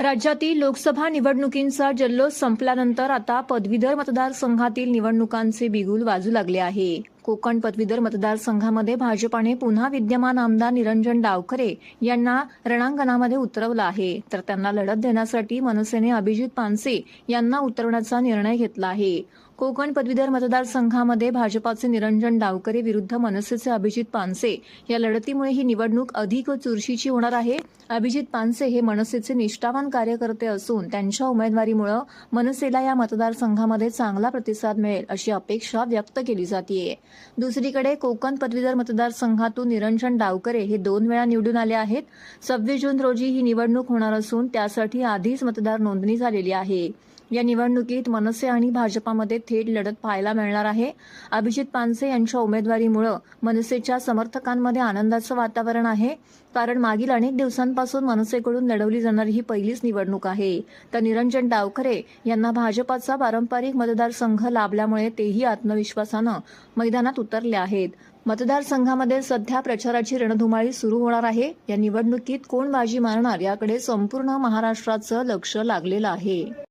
राज्यातील लोकसभा निवडणुकींचा जल्लोष संपल्यानंतर आता पदवीधर मतदारसंघातील निवडणुकांचे बिगुल वाजू लागले आहे. कोकण पदवीधर मतदारसंघामध्ये भाजपाने पुन्हा विद्यमान आमदार निरंजन डावखरे यांना रणांगणामध्ये उतरवलं आहे. तर त्यांना लढत देण्यासाठी मनसेने अभिजित पानसे यांना उतरवण्याचा निर्णय घेतला आहे. कोकण पदवीधर मतदारसंघामध्ये भाजपाचे निरंजन डावकरे विरुद्ध मनसेचे अभिजित पानसे. या लढतीमुळे ही निवडणूक अधिक चुरशीची होणार आहे. अभिजित पानसे हे मनसेचे निष्ठावान कार्यकर्ते असून त्यांच्या उमेदवारीमुळे मनसेला या मतदारसंघामध्ये चांगला प्रतिसाद मिळेल अशी अपेक्षा व्यक्त केली जाते दुसरीकडे कोकण पदवीधर मतदारसंघातून निरंजन डावकरे हे दोन वेळा निवडून आले आहेत. सव्वीस जून रोजी ही निवडणूक होणार असून त्यासाठी आधीच मतदार नोंदणी झालेली आहे. या निवडणुकीत मनसे आणि भाजपामध्ये थेट लढत पाहायला मिळणार आहे. अभिजित पानसे यांच्या उमेदवारीमुळे मनसेच्या समर्थकांमध्ये आनंदाचं वातावरण आहे. कारण मागील अनेक दिवसांपासून मनसेकडून लढवली जाणारी ही पहिलीच निवडणूक आहे. तर निरंजन डावखरे यांना भाजपाचा पारंपरिक मतदारसंघ लाभल्यामुळे तेही आत्मविश्वासानं मैदानात उतरले आहेत. मतदारसंघामध्ये सध्या प्रचाराची रणधुमाळी सुरू होणार आहे. या निवडणुकीत कोण बाजी मारणार याकडे संपूर्ण महाराष्ट्राचं लक्ष लागलेलं आहे.